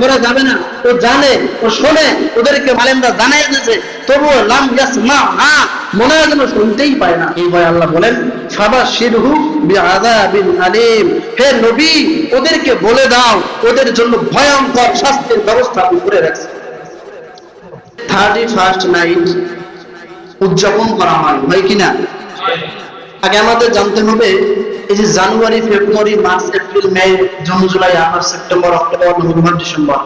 করা যাবে না। ও জানে, ও শোনে, ওদেরকে মালেমরা জানাই দিয়েছে, তবুও লাম মা না, মনে হয় যেন শুনতেই পায় না। এই ভয় আল্লাহ বলেন সাবা আলিম। হে নবী, ওদেরকে বলে দাও, ওদের জন্য ভয়ঙ্কর শাস্তির ব্যবস্থা করে রাখছি। থার্টি ফার্স্ট নাইট উদযাপন করা হয় হয় কিনা? আগে আমাদের জানতে হবে এই যে January, February, March, April, May, June, July August September, October, November, December,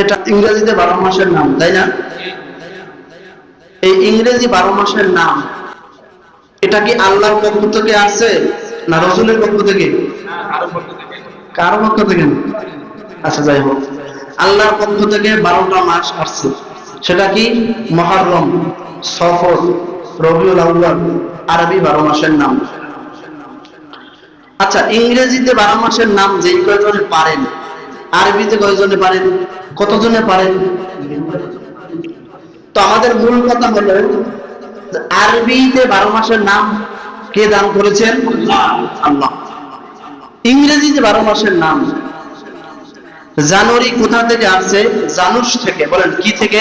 এটা ইংরেজিতে বারো মাসের নাম, তাই না? এই ইংরেজি বারো মাসের নাম, এটা কি আল্লাহর পক্ষ থেকে আছে না রসুলের পক্ষ থেকে? কার পক্ষ থেকে আচ্ছা যাই হোক। আল্লাহর পক্ষ থেকে বারোটা মাস আসছে। সেটা কি? মহারম, সফর, রবিউল আউয়াল, আরবি বারো মাসের নাম। আচ্ছা ইংরেজিতে বারো মাসের নাম যেই কয়জনে পারেন? আরবিতে কয়জনে পারেন? কতজনে পারেন? তো আমাদের মূল কথা হলো, আরবিতে বারো মাসের নাম কে দান করেছেন? আল্লাহ। ইংরেজিতে বারো মাসের নাম। জানুয়ারি কোথা থেকে আসছে? জানুস থেকে। বলেন, কি থেকে?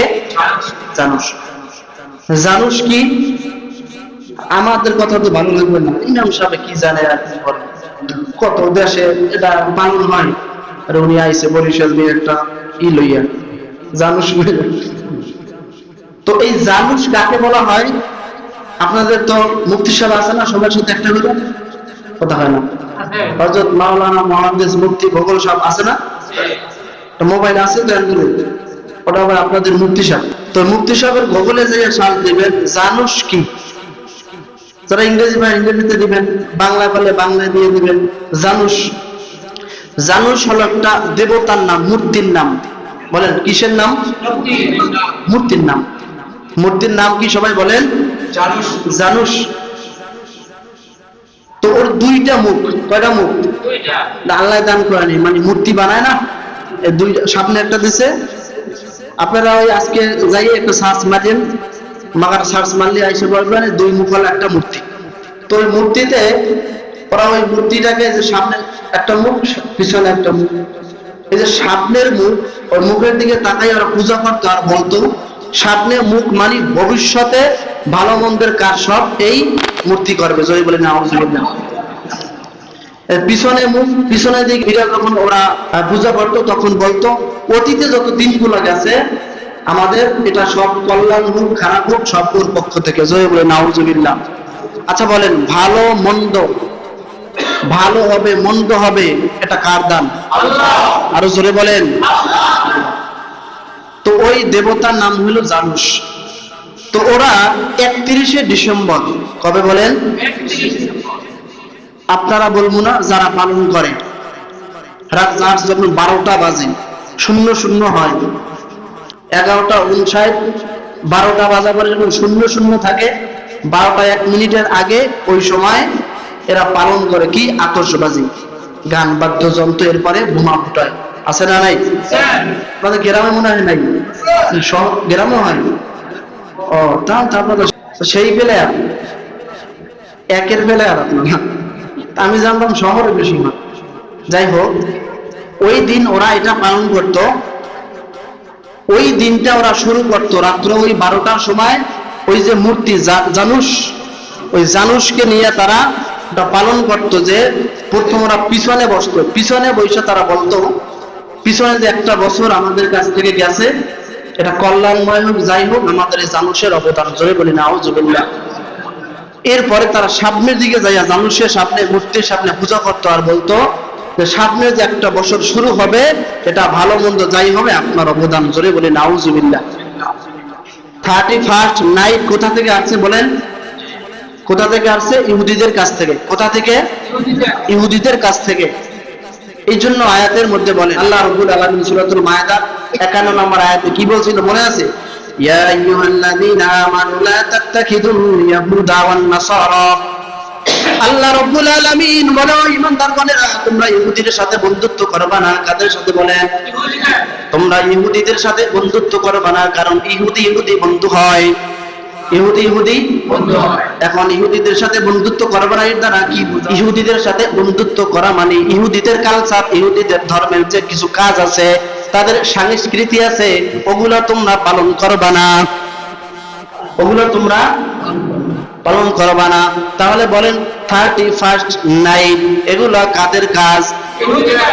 জানুস জানুস কি? আমাদের কথা তো ভালো লাগবে না। ইমাম সাহেব কি জানে আর কি করে কত দেশে এটা পালন হয়? আর উনি আইসে বরিশাল দিয়ে একটা ই লইয়া জানুস তো এই জানুস কাকে বলা হয়? আপনাদের তো মুক্তি সাহেব আছে না সবার সাথে একটা করে কথা হয় না। হজরত মাওলানা মহাদেশ মুক্তি ভূগোল সাহেব আছে না? মোবাইল আছে তো ওটা আবার আপনাদের মুক্তি সাহেব। তো মুক্তি সাহেবের গুগলে যে সাল দিবেন জানুস কি? যারা ইংরেজি বা ইংরেজিতে দিবেন বাংলা বলে বাংলা দিয়ে দিবেন জানুস জানুস হলো একটা দেবতার নাম মূর্তির নাম। বলেন কিসের নাম? মূর্তির নাম। মূর্তির নাম কি সবাই বলেন? জানুস তো ওর দুইটা মুখ কয়টা মুখ? আল্লাহ দান করেনি মানে মূর্তি বানায় না? এই দুই সামনে একটা দিছে। আপনারা ওই আজকে যাই একটু সার্চ মারেন। মাগার সার্চ মারলে আইসে বলবেন দুই মুখল একটা মূর্তি। তো ওই মূর্তিতে ওরা ওই মূর্তিটাকে যে সামনে একটা মুখ, পিছনে একটা মুখ। এই যে সামনের মুখ, ওর মুখের দিকে তাকাই ওরা পূজা করতো আর বলতো সামনের মুখ মানে ভবিষ্যতে ভালো মন্দের কাজ সব এই মূর্তি করবে। জয় বলে না পিছনে মুখ পিছনের দিকে যখন ওরা পূজা করতো, তখন বলতো, অতীতে যত দিনগুলো গেছে আমাদের এটা সব কল্যাণ হোক খারাপ হোক সব পক্ষ থেকে। জয় বলে নাউজুবিল্লাহ। আচ্ছা বলেন ভালো মন্দ? ভালো হবে মন্দ হবে এটা কার দান? আরও জোরে বলেন। তো ওই দেবতার নাম হলো জানুস তো ওরা একত্রিশে ডিসেম্বর কবে বলেন? আপনারা বলব না যারা পালন করে। রাত রাত যখন বারোটা বাজে শূন্য শূন্য হয়। এগারোটা উনষাট বারোটা বাজা পরে যখন শূন্য শূন্য থাকে। বারোটা এক মিনিটের আগে ওই সময় এরা পালন করে কি? আতশবাজি গান বাদ্যযন্ত্র এরপরে বোমা ফুটায়। আছে না নাই? আপনাদের গ্রামে মনে হয় নাই? শহর গ্রামে হয়? ও তা তারপরে সেই বেলে একের বেলায় আর আপনার। না। আমি জানতাম শহরে বেশি হয় যাই হোক ওই দিন ওরা এটা পালন করত। ওই দিনটা ওরা শুরু করত। রাত্র ওই বারোটার সময় ওই যে মূর্তি জা- জানুস ওই জানুসকে নিয়ে তারা পালন করত যে প্রথম ওরা পিছনে বসতো। পিছনে বসে তারা বলতো, পিছনে যে একটা বছর আমাদের কাছ থেকে গেছে, এটা কল্যাণময় হোক, যাই হোক, আমাদের এই জানুসের অবদান। জোরে বলি না আউজুবিল্লাহ এরপরে তারা সামনের দিকে যাইয়া জানুষের সামনে, মূর্তির সামনে পূজা করতো আর বলতো যে সামনে যে একটা বছর শুরু হবে, এটা ভালো মন্দ যাই হবে, আপনার অবদান জোরে বলি, নাউজুবিল্লাহ। থার্টি ফার্স্ট নাইট কোথা থেকে আসছে বলেন? কোথা থেকে আসছে? ইহুদিদের কাছ থেকে। কোথা থেকে? ইহুদিদের কাছ থেকে। এই জন্য আয়াতের মধ্যে বলে, আল্লাহ রব্বুল আলামিন সূরাতুল মায়েদা 51 নম্বর আয়াতে কি বলছিল মনে আছে? ইয়া আইয়ুহাল্লাযীনা আমানু লা তাত্তাখিদুল ইয়াহুদা ওয়ান নাসারা। আল্লাহ রব্বুল আলামিন বলে ও ঈমানদারগণেরা, তোমরা ইহুদিদের সাথে বন্ধুত্ব করবা না? কাদের সাথে বলেন? তোমরা ইহুদিদের সাথে বন্ধুত্ব করবা না, কারণ ইহুদি ইহুদি বন্ধু হয়। ইহুদি ইহুদি এখন ইহুদিদের সাথে বন্ধুত্ব করবে না, এর দ্বারা কি? ইহুদিদের সাথে বন্ধুত্ব করা মানে ইহুদিদের কালচার ইহুদিদের ধর্মের যে কিছু কাজ আছে, তাদের সংস্কৃতি আছে, ওগুলো তোমরা পালন করবা না। ওগুলো তোমরা পালন করবা না তাহলে বলেন থার্টি ফার্স্ট নাইট এগুলো কাদের কাজ ইহুদিরা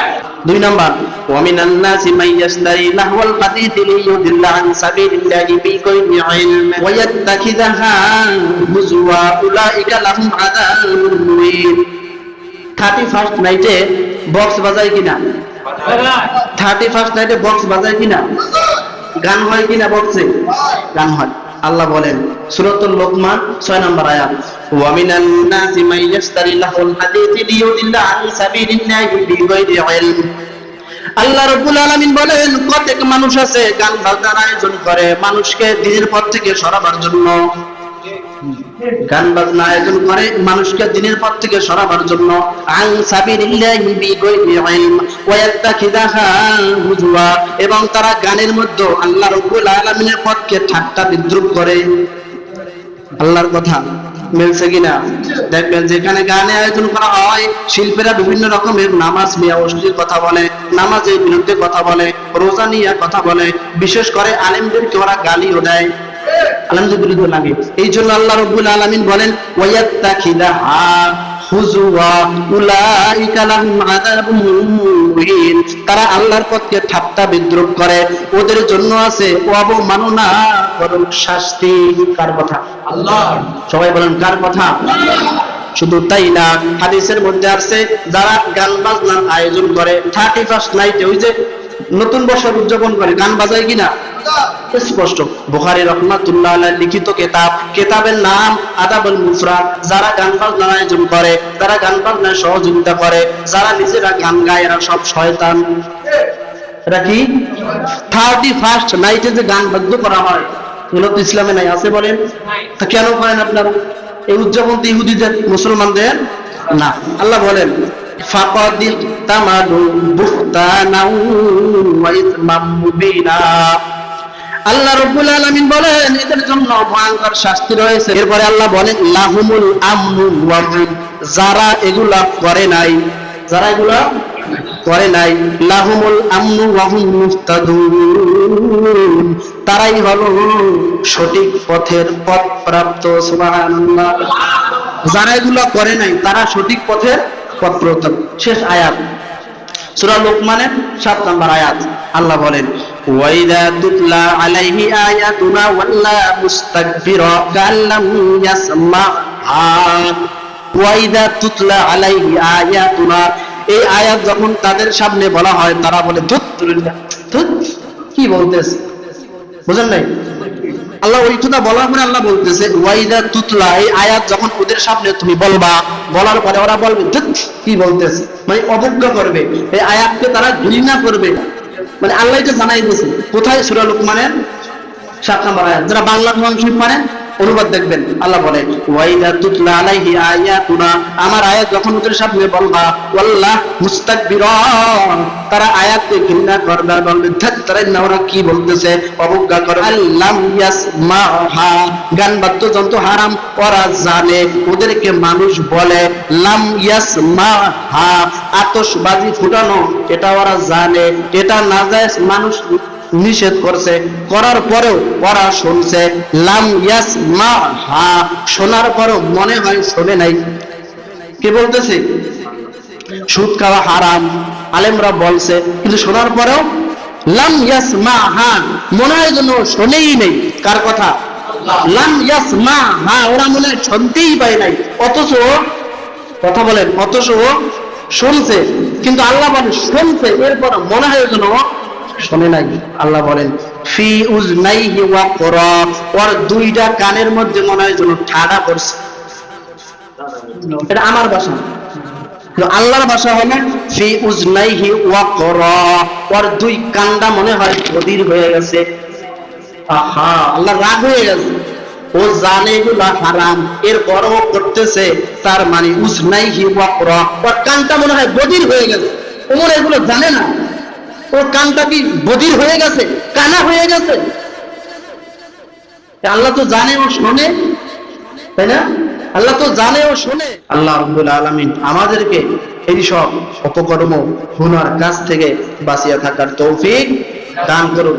দুই নাম্বার ومن الناس من يشتري لهو الحديث ليضل عن سبيل الله بغير علم ويتخذها هزوا اولئك لهم عذاب مهين থার্টি ফার্স্ট নাইটে বক্স বাজায় কিনা থার্টি ফার্স্ট নাইটে বক্স বাজায় কিনা গান হয় কিনা বক্সে গান হয় আল্লাহ বলেন, সুরতুল লোকমান, ছয় নম্বর আয়াত। ومن الناس من يشتري له الحديث ليضل عن سبيل الله بغير علم আল্লাহ রব্বুল বলেন মানুষ আছে, গান আয়োজন করে, মানুষকে দিনের পথ থেকে সরাবার জন্য। গান বাজনা আয়োজন করে, মানুষকে দিনের পথ থেকে সরাবার জন্য। আন সাবিলিল্লাহি বিগাইরি ইলম এবং তারা গানের মধ্যে আল্লাহ রাব্বুল আলামিনের পথকে ঠাট্টা বিদ্রুপ করে। আল্লাহর কথা মিলছে কিনা? দেখবেন যেখানে গানে আয়োজন করা হয়, শিল্পীরা বিভিন্ন রকমের নামাজ নিয়ে অশ্লীল কথা বলে, নামাজের বিরুদ্ধে কথা বলে, রোজা নিয়ে কথা বলে। বিশেষ করে আলেমদেরকে ওরা গালিও দেয়। লাগে এই জন্য আল্লাহ রব্বুল আলামিন বলেন তারা আল্লাহর পথকে ঠাট্টা বিদ্রুপ করে। ওদের জন্য আছে অবমাননা করুক শাস্তি। কার কথা? আল্লাহ। সবাই বলেন কার কথা? শুধু তাই না হাদিসের মধ্যে আছে যারা গান বাজনার আয়োজন করে থার্টি ফার্স্ট নাইটে ওই যে নতুন বছর উদযাপন করে গান বাজায় কিনা? স্পষ্ট বুখারী রহমাতুল্লাহ আলাইহির লিখিত কিতাব। কিতাবের নাম আদাবুল মুফরাদ। যারা গান বাজনার আয়োজন করে, যারা গান বাজনায় সহযোগিতা করে, যারা নিজেরা গান গায়, এরা সব শয়তান। এটা কি? থার্টি ফার্স্ট নাইটে যে গান বাদ্য করা হয়, এগুলো তো ইসলামে নাই, আছে বলেন? তা কেন করেন আপনারা? এই উদযাপন তো ইহুদিদের, মুসলমানদের না। আল্লাহ বলেন ফাকাদ তামাদু বুহতানাউ ওয়া ইসমাম মুবিনা। আল্লাহ রাব্বুল আলামিন বলেন, এদের জন্য ভয়ঙ্কর শাস্তি রয়েছে। এরপরে আল্লাহ বলেন, লাহুমুল আমনু ওয়া যারা এগুলা করে নাই, যারা এগুলা করে নাই, লাহুমুল আমনু ওয়া হুম মুহতাদুন তারাই হলো সঠিক পথের পথ প্রাপ্ত সুবহানাল্লাহ। যারা এগুলো করে নাই, তারা সঠিক পথের পথ প্রাপ্ত শেষ আয়াত। সূরা লোকমানের সাত নম্বর আয়াত আল্লাহ বলেন ওয়াইদা তুতলা আলাইহি আয়াতুনা ওয়াল্লা মুস্তাকবিরা কাল্লাম ইয়াসমাহা ওয়াইদা তুতলা আলাইহি আয়াতুনা এই আয়াত যখন তাদের সামনে বলা হয় তারা বলে ধুত কি বলতেছে বুঝেন নাই আল্লাহ ওই কথা বলার পরে আল্লাহ বলতেছে, ওয়াইদা তুতলা এই আয়াত যখন ওদের সামনে তুমি বলবা, বলার পরে ওরা বলবে কি বলতেছে? মানে অবজ্ঞা করবে। এই আয়াতকে তারা ঘৃণা করবে। মানে আল্লাহ এটা জানাই দিয়েছে। কোথায় সূরা লোকমানের? সাত নম্বর আয়াত। যারা বাংলা শরীফ পারেন অনুবাদ দেখবেন। আল্লাহ বলে, ওয়াইদা তুতলা আলাইহি আয়াতুনা। আমার আয়াত যখন ওদের সামনে বলবা, ওয়াল্লাহ মুস্তাকবিরা। তারা আয়াতকে ঘৃণা করবে বলবে ধ্যাৎ তারা ওরা কি বলতেছে? অবজ্ঞা করে আল্লাম ইয়াসমাহা। গান বাদ্যযন্ত্র হারাম ওরা জানে। ওদেরকে মানুষ বলে, লাম ইয়াসমাহা। আতশবাজি ফুটানো, এটা ওরা জানে। এটা না যায় মানুষ নিষেধ করছে। করার পরেও ওরা শুনছে, লাম ইয়াস মা হা। শোনার পরেও মনে হয় শোনে নাই। কে বলতেছে? সুদ খাওয়া হারাম, আলেমরা বলছে, কিন্তু শোনার পরেও, লাম ইয়াস মা হা। মনে হয় যেন শোনেই নেই। কার কথা? লাম ইয়াস মা হা। ওরা মনে হয় শুনতেই পায় নাই। অথচ কথা বলেন, অথচ শুনছে, কিন্তু আল্লাহ বলেন, শুনছে। এরপর মনে হয় যেন শোনে নাই? আল্লাহ বলেন, ফি উজনাইহি ওয়া করা ওর দুইটা কানের মধ্যে মনে হয় যেন ঠাডা পড়ছে। এটা আমার ভাষা। আল্লাহর ভাষা হলো, ফি উজনাইহি ওয়া করা ওর দুই কান্ডা মনে হয় বধির হয়ে গেছে। আহা, আল্লাহ রাগ হয়ে গেছে। ও জানে এগুলা হারাম এর পরও করতেছে, তার মানে উজনাইহি ওয়া করা ওর কানটা মনে হয় বধির হয়ে গেছে। ওমর এগুলো জানে না। ওর কানটা কি বধির হয়ে গেছে? কানা হয়ে গেছে? আল্লাহ তো জানে ও শোনে, তাই না? আল্লাহ তো জানে ও শোনে। আল্লাহ আব্দুল আলমিন আমাদেরকে এই সব অপকর্ম হুনার কাছ থেকে বাঁচিয়া থাকার তৌফিক দান করুন